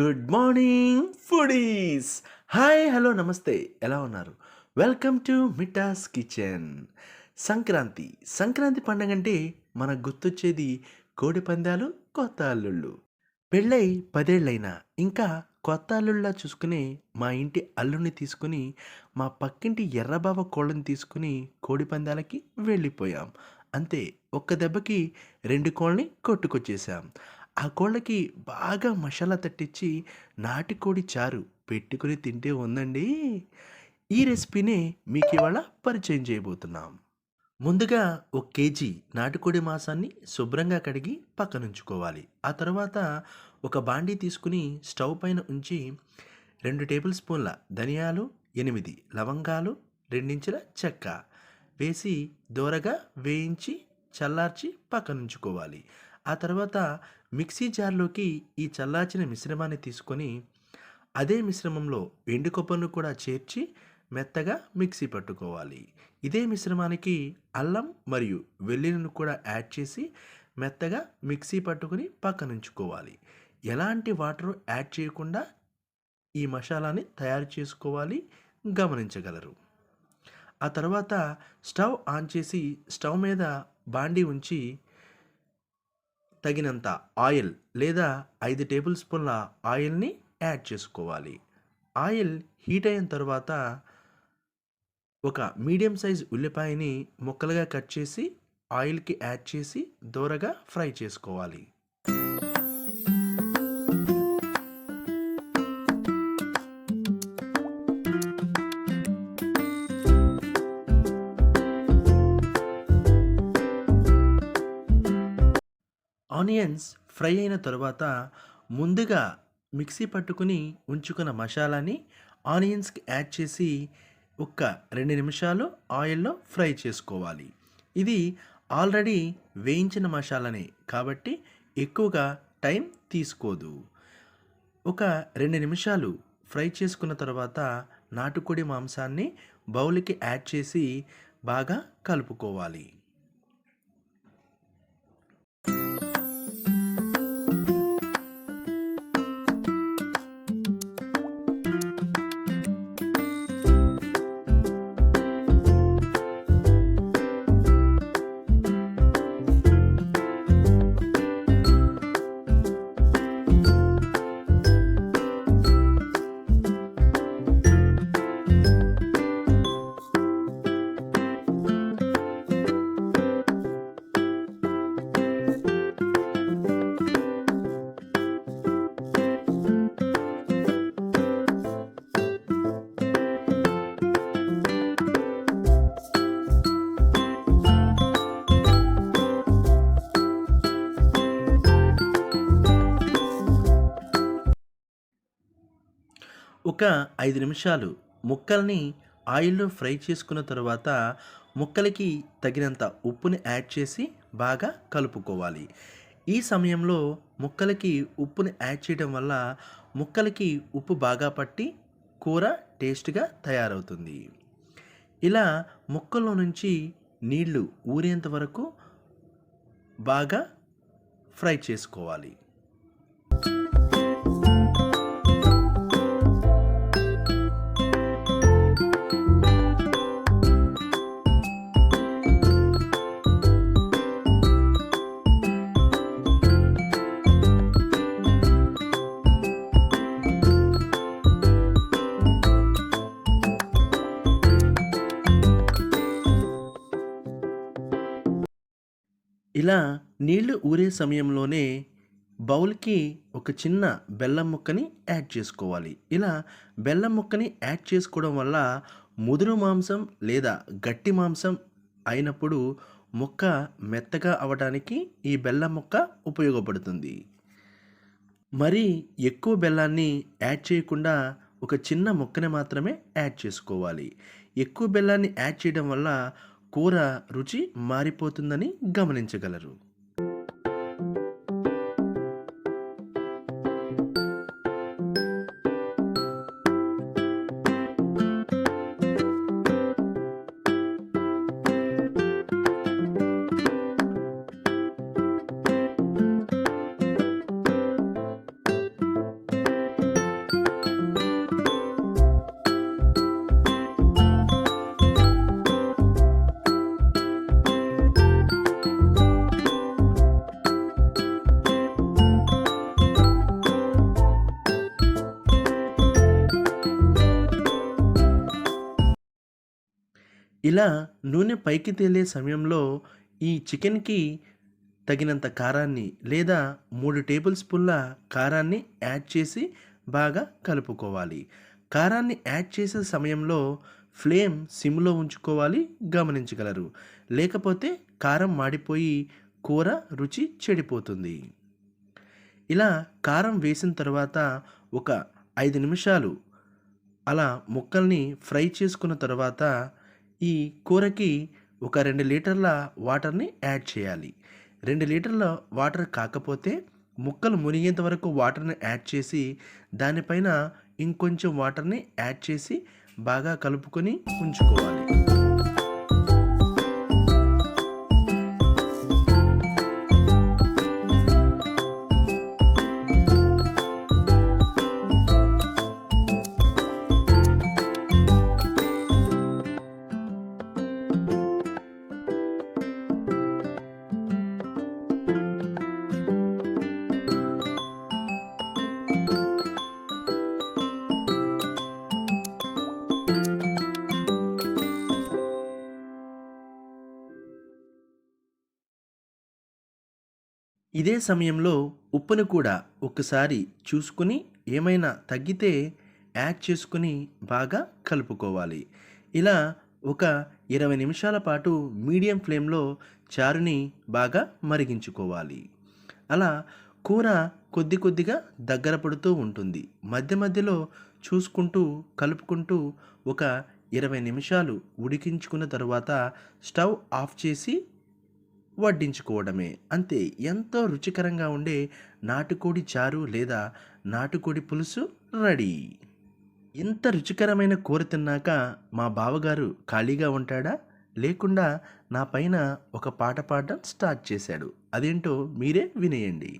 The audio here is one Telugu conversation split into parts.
Good morning foodies hi hello నమస్తే. ఎలా ఉన్నారు? Welcome to Mita's kitchen Sankranti. Sankranti పండగ అంటే మనకు గుర్తొచ్చేది కోడి పందాలు కొత్త అల్లుళ్ళు. పెళ్ళై పదేళ్ళైనా ఇంకా కొత్త అల్లుళ్ళ చూసుకుని మా ఇంటి అల్లుడిని తీసుకుని మా పక్కింటి ఎర్రబావ కోళ్ళని తీసుకుని కోడి పందాలకి వెళ్ళిపోయాం. అంతే ఒక్క దెబ్బకి రెండు కోళ్ళని కొట్టుకొచ్చేసాం ఆ కోళ్ళకి బాగా మసాలా తట్టించి నాటుకోడి చారు పెట్టుకుని తింటే ఉందండి. ఈ రెసిపీని మీకు ఇవాళ పరిచయం చేయబోతున్నాం. ముందుగా ఒక కేజీ నాటుకోడి మాంసాన్ని శుభ్రంగా కడిగి పక్కనుంచుకోవాలి. ఆ తర్వాత ఒక బాండీ తీసుకుని స్టవ్ పైన ఉంచి రెండు టేబుల్ స్పూన్ల ధనియాలు ఎనిమిది లవంగాలు రెండించుల చెక్క వేసి దోరగా వేయించి చల్లార్చి పక్కనుంచుకోవాలి. ఆ తర్వాత మిక్సీ జార్లోకి ఈ చల్లార్చిన మిశ్రమాన్ని తీసుకొని అదే మిశ్రమంలో ఎండు కొబ్బరిని కూడా చేర్చి మెత్తగా మిక్సీ పట్టుకోవాలి. ఇదే మిశ్రమానికి అల్లం మరియు వెల్లుల్లిని కూడా యాడ్ చేసి మెత్తగా మిక్సీ పట్టుకుని పక్కనుంచుకోవాలి ఎలాంటి వాటర్ యాడ్ చేయకుండా ఈ మసాలాని తయారు చేసుకోవాలి గమనించగలరు. ఆ తర్వాత స్టవ్ ఆన్ చేసి స్టవ్ మీద బాండి ఉంచి తగినంత ఆయిల్ లేదా ఐదు టేబుల్ స్పూన్ల ఆయిల్ని యాడ్ చేసుకోవాలి. ఆయిల్ హీట్ అయిన తర్వాత ఒక మీడియం సైజ్ ఉల్లిపాయని ముక్కలుగా కట్ చేసి ఆయిల్కి యాడ్ చేసి దూరగా ఫ్రై చేసుకోవాలి. ఆనియన్స్ ఫ్రై అయిన తర్వాత ముందుగా మిక్సీ పట్టుకుని ఉంచుకున్న మసాలాని ఆనియన్స్కి యాడ్ చేసి ఒక్క రెండు నిమిషాలు ఆయిల్లో ఫ్రై చేసుకోవాలి. ఇది ఆల్రెడీ వేయించిన మసాలానే కాబట్టి ఎక్కువగా టైం తీసుకోదు. ఒక రెండు నిమిషాలు ఫ్రై చేసుకున్న తర్వాత నాటుకోడి మాంసాన్ని బౌల్కి యాడ్ చేసి బాగా కలుపుకోవాలి. ఒక ఐదు నిమిషాలు. ముక్కల్ని ఆయిల్లో ఫ్రై చేసుకున్న తర్వాత ముక్కలకి తగినంత ఉప్పుని యాడ్ చేసి బాగా కలుపుకోవాలి. ఈ సమయంలో ముక్కలకి ఉప్పుని యాడ్ చేయడం వల్ల ముక్కలకి ఉప్పు బాగా పట్టి కూర టేస్ట్గా తయారవుతుంది. ఇలా ముక్కల్లో నుంచి నీళ్ళు ఊరేంత వరకు బాగా ఫ్రై చేసుకోవాలి. ఇలా నీళ్ళు ఊరే సమయంలోనే బౌల్కి ఒక చిన్న బెల్లం ముక్కని యాడ్ చేసుకోవాలి. ఇలా బెల్లం ముక్కని యాడ్ చేసుకోవడం వల్ల ముదురు మాంసం లేదా గట్టి మాంసం అయినప్పుడు ముక్క మెత్తగా అవడానికి ఈ బెల్లం ముక్క ఉపయోగపడుతుంది. మరి ఎక్కువ బెల్లాన్ని యాడ్ చేయకుండా ఒక చిన్న ముక్కని మాత్రమే యాడ్ చేసుకోవాలి. ఎక్కువ బెల్లాన్ని యాడ్ చేయడం వల్ల కూర రుచి మారిపోతుందని గమనించగలరు. ఇలా నూనె పైకి తేలే సమయంలో ఈ చికెన్కి తగినంత కారాన్ని లేదా మూడు టేబుల్ స్పూన్ల కారాన్ని యాడ్ చేసి బాగా కలుపుకోవాలి. కారాన్ని యాడ్ చేసే సమయంలో ఫ్లేమ్ సిమ్లో ఉంచుకోవాలి గమనించగలరు. లేకపోతే కారం మాడిపోయి కూర రుచి చెడిపోతుంది. ఇలా కారం వేసిన తర్వాత ఒక ఐదు నిమిషాలు అలా ముక్కల్ని ఫ్రై చేసుకున్న తర్వాత ఈ కూరకి ఒక రెండు లీటర్ల వాటర్ని యాడ్ చేయాలి. రెండు లీటర్ల వాటర్ కాకపోతే ముక్కలు మునిగేంత వరకు వాటర్ని యాడ్ చేసి దానిపైన ఇంకొంచెం వాటర్ని యాడ్ చేసి బాగా కలుపుకొని ఉంచుకోవాలి. ఇదే సమయంలో ఉప్పును కూడా ఒకసారి చూసుకుని ఏమైనా తగ్గితే యాడ్ చేసుకుని బాగా కలుపుకోవాలి. ఇలా ఒక ఇరవై నిమిషాల పాటు మీడియం ఫ్లేమ్లో చారుని బాగా మరిగించుకోవాలి. అలా కూర కొద్ది కొద్దిగా దగ్గర పడుతూ ఉంటుంది. మధ్య మధ్యలో చూసుకుంటూ కలుపుకుంటూ ఒక ఇరవై నిమిషాలు ఉడికించుకున్న తర్వాత స్టవ్ ఆఫ్ చేసి వడ్డించుకోవడమే. అంతే ఎంతో రుచికరంగా ఉండే నాటుకోడి చారు లేదా నాటుకోడి పులుసు రెడీ. ఇంత రుచికరమైన కూర తిన్నాక మా బావగారు ఖాళీగా ఉంటాడా? లేకుండా నా పైన ఒక పాట పాడడం స్టార్ట్ చేశాడు. అదేంటో మీరే వినేయండి.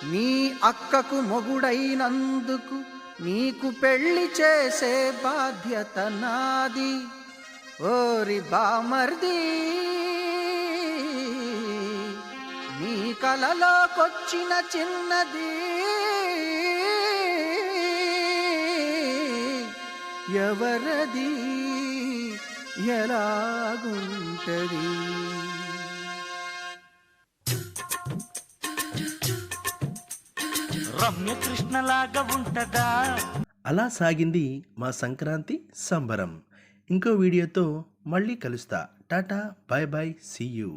నీ అక్కకు మొగుడైనందుకు నీకు పెళ్ళి చేసే బాధ్యత నాది. ఓరి బామర్దీ! నీ కలలోకొచ్చిన చిన్నది. ఎవరది? ఎలాగుంటది? రమ్యకృష్ణలాగా ఉంటదా? అలా సాగింది మా సంక్రాంతి సంబరం. ఇంకో వీడియోతో మళ్ళీ కలుస్తా. Tata bye bye see you.